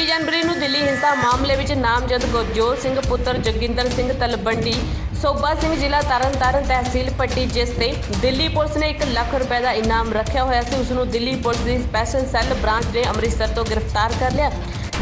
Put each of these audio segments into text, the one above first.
26 ਜਨਵਰੀ ਨੂੰ ਦਿੱਲੀ ਹਿੰਸਾ ਮਾਮਲੇ ਵਿੱਚ ਨਾਮਜ਼ਦ ਗੁਰਜੋਤ ਸਿੰਘ ਪੁੱਤਰ ਜੋਗਿੰਦਰ ਸਿੰਘ ਤਲਬੰਡੀ ਸੋਭਾ ਸਿੰਘ ਜ਼ਿਲ੍ਹਾ ਤਰਨਤਾਰਨ ਤਹਿਸੀਲ ਪੱਟੀ, ਜਿਸ ਤੇ ਦਿੱਲੀ ਪੁਲਿਸ ਨੇ 1 ਲੱਖ ਰੁਪਏ ਦਾ ਇਨਾਮ ਰੱਖਿਆ ਹੋਇਆ ਸੀ, ਉਸ ਨੂੰ ਦਿੱਲੀ ਪੁਲਿਸ ਦੀ ਸਪੈਸ਼ਲ ਸੈੱਲ ਬ੍ਰਾਂਚ ਨੇ ਅੰਮ੍ਰਿਤਸਰ ਤੋਂ ਗ੍ਰਿਫਤਾਰ ਕਰ ਲਿਆ।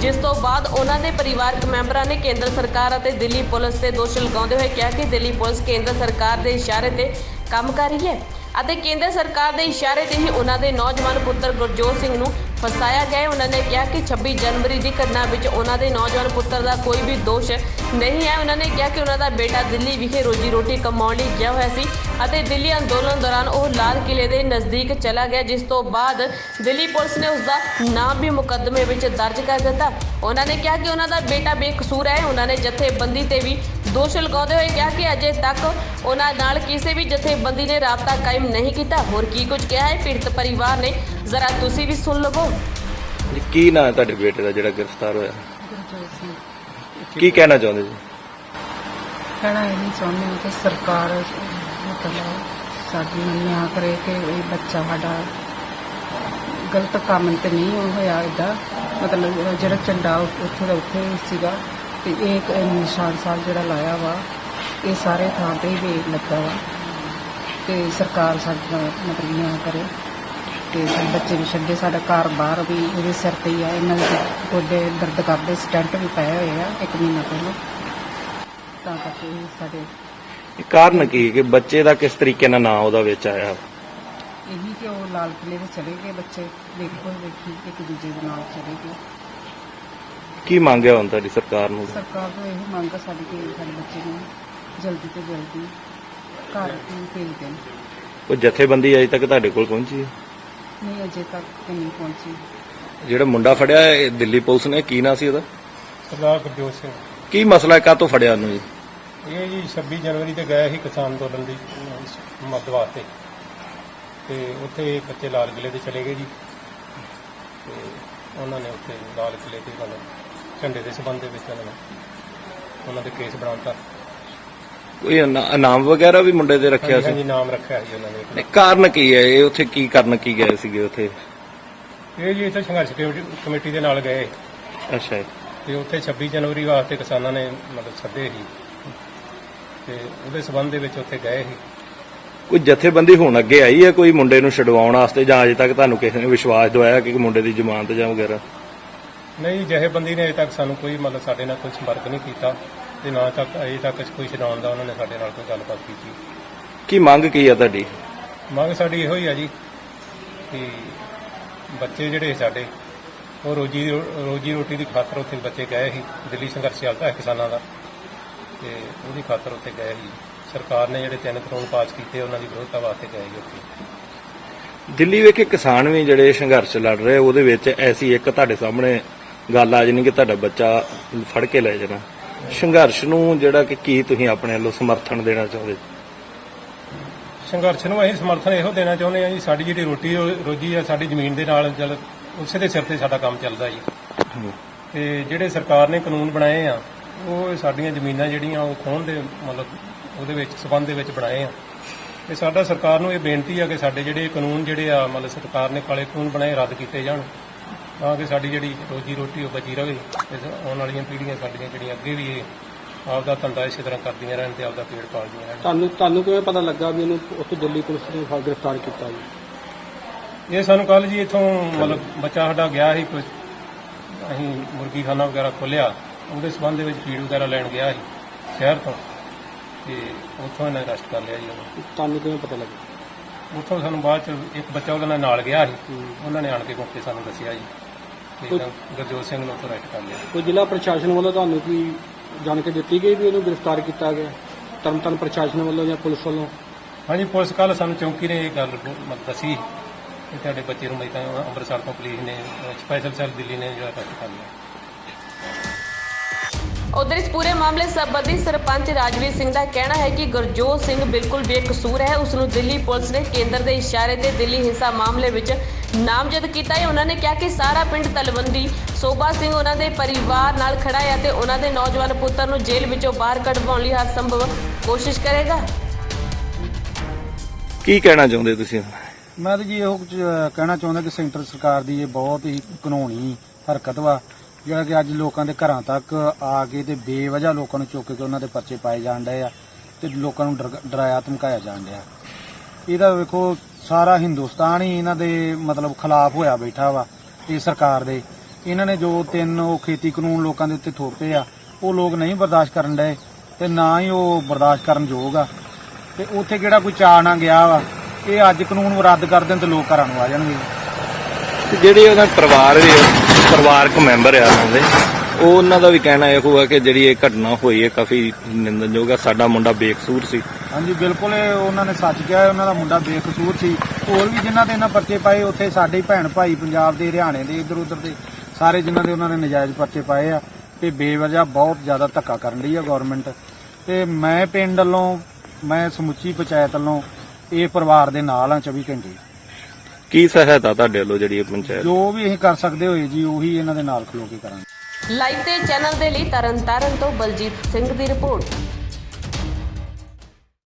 ਜਿਸ ਤੋਂ ਬਾਅਦ ਉਹਨਾਂ ਦੇ ਪਰਿਵਾਰਕ ਮੈਂਬਰਾਂ ਨੇ ਕੇਂਦਰ ਸਰਕਾਰ ਅਤੇ ਦਿੱਲੀ ਪੁਲਿਸ ਤੇ ਦੋਸ਼ ਲਗਾਉਂਦੇ ਹੋਏ ਕਿਹਾ ਕਿ ਦਿੱਲੀ ਪੁਲਿਸ ਕੇਂਦਰ ਸਰਕਾਰ ਦੇ ਇਸ਼ਾਰੇ ਤੇ ਕੰਮ ਕਰ ਰਹੀ ਹੈ ਅਤੇ ਕੇਂਦਰ ਸਰਕਾਰ ਦੇ ਇਸ਼ਾਰੇ ਤੇ ਹੀ ਉਹਨਾਂ ਦੇ ਨੌਜਵਾਨ ਪੁੱਤਰ ਗੁਰਜੋਤ ਸਿੰਘ ਨੂੰ ਫਸਾਇਆ ਗਿਆ ਉਹਨਾਂ ਨੇ ਕਿਹਾ ਕਿ 26 ਜਨਵਰੀ ਦੀ ਘਟਨਾ ਵਿੱਚ ਉਹਨਾਂ ਦੇ ਨੌਜਵਾਨ ਪੁੱਤਰ ਦਾ ਕੋਈ ਵੀ ਦੋਸ਼ ਨਹੀਂ ਹੈ। ਉਹਨਾਂ ਨੇ ਕਿਹਾ ਕਿ ਉਹਨਾਂ ਦਾ ਬੇਟਾ ਦਿੱਲੀ ਵਿਖੇ ਰੋਜੀ ਰੋਟੀ ਕਮਾਉਣ ਲਈ ਗਿਆ ਹੋਇਆ ਸੀ ਅਤੇ ਦਿੱਲੀ ਅੰਦੋਲਨ ਦੌਰਾਨ ਉਹ ਲਾਲ ਕਿਲੇ ਦੇ ਨਜ਼ਦੀਕ ਚਲਾ ਗਿਆ, ਜਿਸ ਤੋਂ ਬਾਅਦ ਦਿੱਲੀ ਪੁਲਿਸ ਨੇ ਉਸ ਦਾ ਨਾਮ ਵੀ ਮੁਕੱਦਮੇ ਵਿੱਚ ਦਰਜ ਕਰ ਦਿੱਤਾ। ਉਹਨਾਂ ਨੇ ਕਿਹਾ ਕਿ ਉਹਨਾਂ ਦਾ ਬੇਟਾ ਬੇਕਸੂਰ ਹੈ। ਉਹਨਾਂ ਨੇ ਜਥੇਬੰਦੀ ਤੇ ਵੀ ਦੋਸ਼ ਲਗਾਉਂਦੇ ਹੋਏ ਕਿਹਾ ਕਿ ਅਜੇ ਤੱਕ ਉਹਨਾਂ ਨਾਲ ਕਿਸੇ ਵੀ ਜਥੇਬੰਦੀ ਨੇ ਰਾਬਤਾ ਕਾਇਮ ਨਹੀਂ ਕੀਤਾ। ਹੋਰ ਕੀ ਕੁਝ ਕਿਹਾ ਹੈ? ਪੀੜਤ ਪਰਿਵਾਰ ਨੇ ਜ਼ਰਾ ਤੁਸੀਂ ਵੀ ਸੁਣ ਲਵੋ। ਜੀ, ਕੀ ਨਾਂ ਹੈ ਤੁਹਾਡੇ ਬੇਟੇ ਦਾ ਜਿਹੜਾ ਗ੍ਰਿਫਤਾਰ ਹੋਇਆ? ਗੁਰਜੋਤ ਸਿੰਘ ਕੀ ਕਹਿਣਾ ਚਾਹੁੰਦੇ ਜੀ? ਕਹਿਣਾ ਇਹ ਨਹੀਂ ਚਾਹੁੰਦੇ ਹਾਂ ਕਿ ਸਰਕਾਰ ਮਤਲਬ ਸਾਡੀ ਨਿਆਂ ਕਰੇ ਕਿ ਇਹ ਬੱਚਾ ਸਾਡਾ ਗਲਤ ਕੰਮ ਤੇ ਨਹੀਂ ਹੋਇਆ ਇਹਦਾ। ਮਤਲਬ ਜਿਹੜਾ ਝੰਡਾ ਉੱਥੇ ਦਾ ਉੱਥੇ ਹੀ ਸੀਗਾ ਤੇ ਇਹ ਇੱਕ ਨਿਸ਼ਾਨ ਸਾਹਿਬ ਜਿਹੜਾ ਲਾਇਆ ਵਾ ਇਹ ਸਾਰੇ ਥਾਂ ਤੇ ਹੀ ਲੱਗਾ ਵਾ। ਤੇ ਸਰਕਾਰ ਸਾਡਾ ਮਤਲਬ ਨਿਆਂ ਕਰੇ। ਤੇ ਸਾਡੇ ਬੱਚੇ ਵੀ ਛੱਡੇ ਸਾਡਾ ਘਰ ਬਾਹਰ ਵੀ ਇਹਦੇ ਸਿਰ ਤੇ ਹੀ ਆ ਇਹਨਾਂ ਦੇ ਗੋਡੇ ਦਰਦ ਕਰਦੇ ਸਟੈਂਟ ਵੀ ਪਏ ਹੋਏ ਆ ਇੱਕ ਮਹੀਨਾ ਪਹਿਲਾਂ। ਤਾਂ ਕਰਕੇ ਸਾਡੇ ਇਹ ਕਾਰਨ ਕੀ ਹੈ ਕਿ ਬੱਚੇ ਦਾ ਕਿਸ ਤਰੀਕੇ ਨਾਲ ਨਾਂ ਉਹਦਾ ਵਿੱਚ ਆਇਆ? ਇਹੀ ਕਿ ਉਹ ਲਾਲ ਕਿਲੇ ਦੇ ਚਲੇ ਗਏ ਬੱਚੇ ਦੇਖੋ ਦੇਖੀ ਇੱਕ ਦੂਜੇ ਦੇ ਨਾਲ ਚਲੇ ਗਏ। ਕੀ ਮੰਗਿਆ ਹੁਣ ਤੁਹਾਡੀ ਸਰਕਾਰ ਨੂੰ? ਸਰਕਾਰ ਤੋਂ ਇਹ ਮੰਗ ਆ ਸਾਡੀ ਕਿ ਸਾਡੇ ਬੱਚੇ ਨੂੰ ਜਲਦੀ ਤੋਂ ਜਲਦੀ ਘਰ ਭੇਜ ਦੇਣ। ਕੋਈ ਜਥੇਬੰਦੀ ਅਜੇ ਤੱਕ ਤੁਹਾਡੇ ਕੋਲ ਪਹੁੰਚੀ ਹੈ? ਨਹੀਂ ਅਜੇ ਤੱਕ ਤੇ ਨਹੀਂ ਪਹੁੰਚੀ। ਜਿਹੜਾ ਮੁੰਡਾ ਫੜਿਆ ਹੈ, ਇਹ ਦਿੱਲੀ ਪੁਲਿਸ ਨੇ ਕੀ ਨਾਂ ਸੀ ਉਹਦਾ? ਸਰਦਾਰ ਗੁਰਜੋਤ ਸਿੰਘ। ਕੀ ਮਸਲਾ ਹੈ ਕਾਹਤੋਂ ਫੜਿਆ ਉਹਨੂੰ ਜੀ? ਇਹ ਜੀ 26 ਜਨਵਰੀ ਤੇ ਗਏ ਸੀ ਕਿਸਾਨ ਅੰਦੋਲਨ ਦੀ ਮਦਦ ਵਾਸਤੇ। ਤੇ ਉੱਥੇ ਬੱਚੇ ਲਾਲ ਕਿਲੇ ਤੇ ਚਲੇ ਗਏ ਜੀ। ਤੇ ਉਹਨਾਂ ਨੇ ਉੱਥੇ ਲਾਲ ਕਿਲੇ ਤੇ ਮਤਲਬ ਝੰਡੇ ਦੇ ਸਬੰਧ ਦੇ ਵਿੱਚ ਉਹਨਾਂ ਨੇ ਉਹਨਾਂ ਦੇ ਕੇਸ ਬਣਾਉਤਾ ਕੋਈ ਇਨਾ- ਇਨਾਮ ਵਗੈਰਾ ਵੀ ਮੁੰਡੇ ਦੇ ਰੱਖਿਆ ਹਾਂਜੀ ਸੀ ਨਾਮ ਰੱਖਿਆ ਸੀ ਉਹਨਾਂ ਨੇ। ਨਹੀਂ, ਕਾਰਨ ਕੀ ਹੈ? ਇਹ ਉੱਥੇ ਕੀ ਕਰਨ ਕੀ ਗਏ ਸੀਗੇ ਉੱਥੇ? ਇਹ ਜੀ ਇੱਥੇ ਸੰਘਰਸ਼ ਕਮੇਟੀ- ਕਮੇਟੀ ਦੇ ਨਾਲ ਗਏ। ਅੱਛਾ। ਤੇ ਉੱਥੇ 26 ਜਨਵਰੀ ਵਾਸਤੇ ਕਿਸਾਨਾਂ ਨੇ ਮਤਲਬ ਸੱਦੇ ਸੀ। ਤੇ ਉਹਦੇ ਸਬੰਧ ਦੇ ਵਿੱਚ ਉੱਥੇ ਗਏ ਸੀ। ਕੋਈ ਜਥੇਬੰਦੀ ਹੁਣ ਅੱਗੇ ਆਈ ਹੈ ਕੋਈ ਮੁੰਡੇ ਨੂੰ ਛਡਵਾਉਣ ਵਾਸਤੇ ਜਾਂ ਅਜੇ ਤੱਕ ਤੁਹਾਨੂੰ ਕਿਸੇ ਨੇ ਵਿਸ਼ਵਾਸ ਦਵਾਇਆ ਕਿ ਮੁੰਡੇ ਦੀ ਜ਼ਮਾਨਤ ਜਾਂ ਵਗੈਰਾ? ਨਹੀਂ ਜਥੇਬੰਦੀ ਨੇ ਅਜੇ ਤੱਕ ਸਾਨੂੰ ਕੋਈ ਮਤਲਬ ਸਾਡੇ ਨਾਲ ਕੋਈ ਸੰਪਰਕ ਨਹੀਂ ਕੀਤਾ। ਤੇ ਨਾ ਤੱਕ ਅਜੇ ਤੱਕ ਕੋਈ ਛਡਾਉਣ ਦਾ ਉਹਨਾਂ ਨੇ ਸਾਡੇ ਨਾਲ ਕੋਈ ਗੱਲਬਾਤ ਕੀਤੀ। ਕੀ ਮੰਗ ਕੀ ਹੈ ਤੁਹਾਡੀ? ਮੰਗ ਸਾਡੀ ਇਹੋ ਹੀ ਆ ਜੀ ਕਿ ਬੱਚੇ ਜਿਹੜੇ ਸਾਡੇ ਉਹ ਰੋਜੀ ਰੋਜੀ ਰੋਟੀ ਦੀ ਖਾਤਰ ਉੱਥੇ ਬੱਚੇ ਗਏ ਸੀ ਦਿੱਲੀ ਸੰਘਰਸ਼ ਚੱਲਦਾ ਹੈ ਕਿਸਾਨਾਂ ਦਾ। ਤੇ ਉਹਦੀ ਖਾਤਰ ਉੱਥੇ ਗਏ ਸੀ। ਸਰਕਾਰ ਨੇ ਜਿਹੜੇ ਤਿੰਨ ਕਾਨੂੰਨ ਪਾਸ ਕੀਤੇ ਉਹਨਾਂ ਦੀ ਵਿਰੋਧਤਾ ਵਾਸਤੇ ਗਏ ਸੀ ਉੱਥੇ। ਦਿੱਲੀ ਵਿਖੇ ਕਿਸਾਨ ਵੀ ਜਿਹੜੇ ਸੰਘਰਸ਼ ਲੜ ਰਹੇ ਉਹਦੇ ਵਿੱਚ ਐਸੀ ਇੱਕ ਤੁਹਾਡੇ ਸਾਹਮਣੇ ਗੱਲ ਆ ਜਾਣੀ ਕਿ ਤੁਹਾਡਾ ਬੱਚਾ ਫੜ ਕੇ ਲੈ ਜਾਣਾ। ਸੰਘਰਸ਼ ਨੂੰ ਜਿਹੜਾ ਕਿ ਕੀ ਤੁਸੀਂ ਆਪਣੇ ਵੱਲੋਂ ਸਮਰਥਨ ਦੇਣਾ ਚਾਹੁੰਦੇ ਸੰਘਰਸ਼ ਨੂੰ ਅਸੀਂ ਸਮਰਥਨ ਇਹੋ ਦੇਣਾ ਚਾਹੁੰਦੇ ਹਾਂ ਜੀ ਸਾਡੀ ਜਿਹੜੀ ਰੋਟੀ ਰੋਜੀ ਆ ਸਾਡੀ ਜ਼ਮੀਨ ਦੇ ਨਾਲ ਚੱਲ ਉਸੇ ਦੇ ਸਿਰ ਤੇ ਸਾਡਾ ਕੰਮ ਚੱਲਦਾ ਜੀ। ਤੇ ਜਿਹੜੇ ਸਰਕਾਰ ਨੇ ਕਾਨੂੰਨ ਬਣਾਏ ਆ ਉਹ ਸਾਡੀਆਂ ਜ਼ਮੀਨਾਂ ਜਿਹੜੀਆਂ ਉਹ ਖੋਹਣ ਦੇ ਮਤਲਬ ਉਹਦੇ ਵਿੱਚ ਸਬੰਧ ਦੇ ਵਿੱਚ ਬਣਾਏ ਆ। ਤੇ ਸਾਡਾ ਸਰਕਾਰ ਨੂੰ ਇਹ ਬੇਨਤੀ ਆ ਕਿ ਸਾਡੇ ਜਿਹੜੇ ਕਾਨੂੰਨ ਜਿਹੜੇ ਆ ਮਤਲਬ ਸਰਕਾਰ ਨੇ ਕਾਲੇ ਕਾਨੂੰਨ ਬਣਾਏ ਰੱਦ ਕੀਤੇ ਜਾਣ। ਤਾਂ ਕਿ ਸਾਡੀ ਜਿਹੜੀ ਰੋਜੀ ਰੋਟੀ ਉਹ ਬਚੀ ਰਵੇ ਤੇ ਆਉਣ ਵਾਲੀਆਂ ਪੀੜ੍ਹੀਆਂ ਸਾਡੀਆਂ ਜਿਹੜੀਆਂ ਅੱਗੇ ਵੀ ਇਹ ਆਪਦਾ ਧੰਦਾ ਇਸੇ ਤਰ੍ਹਾਂ ਕਰਦੀਆਂ ਰਹਿਣ ਤੇ ਆਪਦਾ ਪੇਟ ਪਾਲਦੀਆਂ ਰਹਿਣ। ਤੁਹਾਨੂੰ ਤੁਹਾਨੂੰ ਕਿਵੇਂ ਪਤਾ ਲੱਗਾ ਵੀ ਇਹਨੂੰ ਉੱਥੇ ਦਿੱਲੀ ਪੁਲਿਸ ਨੇ ਫੜ- ਗ੍ਰਿਫਤਾਰ ਕੀਤਾ ਜੀ? ਇਹ ਸਾਨੂੰ ਕੱਲ ਜੀ ਇੱਥੋਂ ਮਤਲਬ ਬੱਚਾ ਸਾਡਾ ਗਿਆ ਸੀ ਕੁਝ ਅਸੀਂ ਮੁਰਗੀ ਖਾਨਾ ਵਗੈਰਾ ਖੋਲਿਆ ਉਹਦੇ ਸਬੰਧ ਦੇ ਵਿੱਚ ਫੀਡ ਵਗੈਰਾ ਲੈਣ ਗਿਆ ਸੀ ਸ਼ਹਿਰ ਤੋਂ ਤੇ ਉੱਥੋਂ ਇਹਨਾਂ ਅਰੈਸਟ ਕਰ ਲਿਆ ਜੀ ਉਹਨੂੰ। ਤੁਹਾਨੂੰ ਕਿਵੇਂ ਪਤਾ ਲੱਗਾ? ਉੱਥੋਂ ਸਾਨੂੰ ਬਾਅਦ ਚ ਇੱਕ ਬੱਚਾ ਉਹਦੇ ਨਾਲ ਗਿਆ ਸੀ ਉਹਨਾਂ ਨੇ ਆਣ ਕੇ ਮੌਕੇ ਸਾਨੂੰ ਦੱਸਿਆ ਜੀ। ਤੇ ਕੋਈ- ਗੁਰਜੋਤ ਸਿੰਘ ਨੂੰ ਉੱਥੋਂ ਅਰੈਸਟ ਕਰ ਲਿਆ। ਕੋਈ ਜ਼ਿਲ੍ਹਾ ਪ੍ਰਸ਼ਾਸਨ ਵੱਲੋਂ ਤੁਹਾਨੂੰ ਕੀ ਜਾਣਕਾਰੀ ਦਿੱਤੀ ਗਈ ਵੀ ਇਹਨੂੰ ਗ੍ਰਿਫਤਾਰ ਕੀਤਾ ਗਿਆ? ਤਰਨਤਾਰਨ ਪ੍ਰਸ਼ਾਸਨ ਵੱਲੋਂ ਜਾਂ ਪੁਲਿਸ ਵੱਲੋਂ? ਹਾਂਜੀ ਪੁਲਿਸ ਕੱਲ ਸਾਨੂੰ ਚੌਂਕੀ ਨੇ ਇਹ ਗੱਲ ਦੱਸੀ ਕਿ ਤੁਹਾਡੇ ਬੱਚੇ ਨੂੰ ਮੈਂ ਤਾਂ ਅੰਮ੍ਰਿਤਸਰ ਤੋਂ ਪੁਲਿਸ ਨੇ ਸਪੈਸ਼ਲ ਸੈੱਲ ਦਿੱਲੀ ਨੇ ਜਿਹੜਾ ਅਰੈਸਟ ਕਰ ਲਿਆ। ਉਧਰ ਇਸ ਪੂਰੇ ਮਾਮਲੇ ਸੰਬੰਧੀ ਸਰਪੰਚ ਰਾਜਵੀਰ ਸਿੰਘ ਦਾ ਕਹਿਣਾ ਹੈ ਕਿ ਗੁਰਜੋਤ ਸਿੰਘ ਬਿਲਕੁਲ ਬੇਕਸੂਰ ਹੈ। ਉਸ ਨੂੰ ਦਿੱਲੀ ਪੁਲਿਸ ਨੇ ਕੇਂਦਰ ਦੇ ਇਸ਼ਾਰੇ ਤੇ ਦਿੱਲੀ ਹਿੰਸਾ ਮਾਮਲੇ ਵਿੱਚ ਨਾਮਜ਼ਦ ਕੀਤਾ ਹੈ। ਉਹਨਾਂ ਨੇ ਕਿਹਾ ਕਿ ਸਾਰਾ ਪਿੰਡ ਤਲਵੰਦੀ ਸੋਭਾ ਸਿੰਘ ਉਹਨਾਂ ਦੇ ਪਰਿਵਾਰ ਨਾਲ ਖੜਾ ਹੈ ਤੇ ਉਹਨਾਂ ਦੇ ਨੌਜਵਾਨ ਪੁੱਤਰ ਨੂੰ ਜੇਲ੍ਹ ਵਿੱਚੋਂ ਬਾਹਰ ਕਢਵਾਉਣ ਲਈ ਹਰ ਸੰਭਵ ਕੋਸ਼ਿਸ਼ ਕਰੇਗਾ। ਕੀ ਕਹਿਣਾ ਚਾਹੁੰਦੇ ਤੁਸੀਂ? ਮੈਂ ਤਾਂ ਜੀ ਇਹੋ ਕੁਝ ਕਹਿਣਾ ਚਾਹੁੰਦਾ ਕਿ ਸੈਂਟਰ ਸਰਕਾਰ ਦੀ ਇਹ ਬਹੁਤ ਹੀ ਕਾਨੂੰਨੀ ਹਰਕਤ ਵਾ ਜਿਹੜਾ ਕਿ ਅੱਜ ਲੋਕਾਂ ਦੇ ਘਰਾਂ ਤੱਕ ਆ ਕੇ ਤੇ ਬੇਵਜ੍ਹਾ ਲੋਕਾਂ ਨੂੰ ਚੁੱਕ ਕੇ ਉਹਨਾਂ ਦੇ ਪਰਚੇ ਪਾਏ ਜਾਣ ਡਏ ਆ ਤੇ ਲੋਕਾਂ ਨੂੰ ਡਰ- ਡਰਾਇਆ ਧਮਕਾਇਆ ਜਾਣ ਡਿਆ। ਇਹਦਾ ਵੇਖੋ ਸਾਰਾ ਹਿੰਦੁਸਤਾਨ ਹੀ ਇਹਨਾਂ ਦੇ ਮਤਲਬ ਖਿਲਾਫ ਹੋਇਆ ਬੈਠਾ ਵਾ, ਇਹ ਸਰਕਾਰ ਦੇ। ਇਹਨਾਂ ਨੇ ਜੋ ਤਿੰਨ ਉਹ ਖੇਤੀ ਕਾਨੂੰਨ ਲੋਕਾਂ ਦੇ ਉੱਤੇ ਥੋਪੇ ਆ, ਉਹ ਲੋਕ ਨਹੀਂ ਬਰਦਾਸ਼ਤ ਕਰਨ ਡਏ ਤੇ ਨਾ ਹੀ ਉਹ ਬਰਦਾਸ਼ਤ ਕਰਨ ਯੋਗ ਆ। ਤੇ ਉੱਥੇ ਕਿਹੜਾ ਕੋਈ ਚਾਅ ਨਾ ਗਿਆ ਵਾ, ਇਹ ਅੱਜ ਕਾਨੂੰਨ ਰੱਦ ਕਰ ਦੇਣ ਤੇ ਲੋਕ ਘਰਾਂ ਨੂੰ ਆ ਜਾਣਗੇ। ਤੇ ਜਿਹੜੇ ਉਹਨਾਂ ਪਰਿਵਾਰ ਦੇ ਪਰਿਵਾਰਕ ਮੈਂਬਰ ਆ ਉਹਨਾਂ ਦੇ ਉਹ ਉਹਨਾਂ ਦਾ ਵੀ ਕਹਿਣਾ ਇਹ ਹੋਇਆ ਕਿ ਜਿਹੜੀ ਇਹ ਘਟਨਾ ਹੋਈ ਹੈ ਕਾਫੀ ਨਿੰਦਨਯੋਗ ਆ। ਸਾਡਾ ਮੁੰਡਾ ਬੇਕਸੂਰ ਸੀ। ਹਾਂਜੀ ਬਿਲਕੁਲ ਇਹ ਉਹਨਾਂ ਨੇ ਸੱਚ ਕਿਹਾ ਹੈ, ਉਹਨਾਂ ਦਾ ਮੁੰਡਾ ਬੇਕਸੂਰ ਸੀ। ਹੋਰ ਵੀ ਜਿਨ੍ਹਾਂ ਦੇ ਇਹਨਾਂ ਪਰਚੇ ਪਾਏ ਉੱਥੇ ਸਾਡੇ ਹੀ ਭੈਣ ਭਾਈ ਪੰਜਾਬ ਦੇ ਹਰਿਆਣੇ ਦੇ ਇਧਰ ਉਧਰ ਦੇ ਸਾਰੇ ਜਿਨ੍ਹਾਂ ਦੇ ਉਹਨਾਂ ਨੇ ਨਜਾਇਜ਼ ਪਰਚੇ ਪਾਏ ਆ ਤੇ ਬੇਵਜ੍ਹਾ ਬਹੁਤ ਜ਼ਿਆਦਾ ਧੱਕਾ ਕਰਨ ਰਹੀ ਆ ਗਵਰਨਮੈਂਟ ਤੇ ਮੈਂ ਪਿੰਡ ਵੱਲੋਂ ਮੈਂ ਸਮੁੱਚੀ ਪੰਚਾਇਤ ਵੱਲੋਂ ਇਹ ਪਰਿਵਾਰ ਦੇ ਨਾਲ ਆ 24 ਘੰਟੇ। ਕੀ ਸਹਾਇਤਾ ਤੁਹਾਡੇ ਵੱਲੋਂ ਜਿਹੜੀ ਇਹ ਪੰਚਾਇਤ? ਜੋ ਵੀ ਅਸੀਂ ਕਰ ਸਕਦੇ ਹੋਏ ਜੀ ਉਹੀ ਇਹਨਾਂ ਦੇ ਨਾਲ ਖਲੋ ਕੇ ਕਰਾਂਗੇ। ਲਾਈਵ ਦੇ ਚੈਨਲ ਦੇ ਲਈ ਤਰਨਤਾਰਨ ਤੋਂ ਬਲਜੀਤ ਸਿੰਘ ਦੀ ਰਿਪੋਰਟ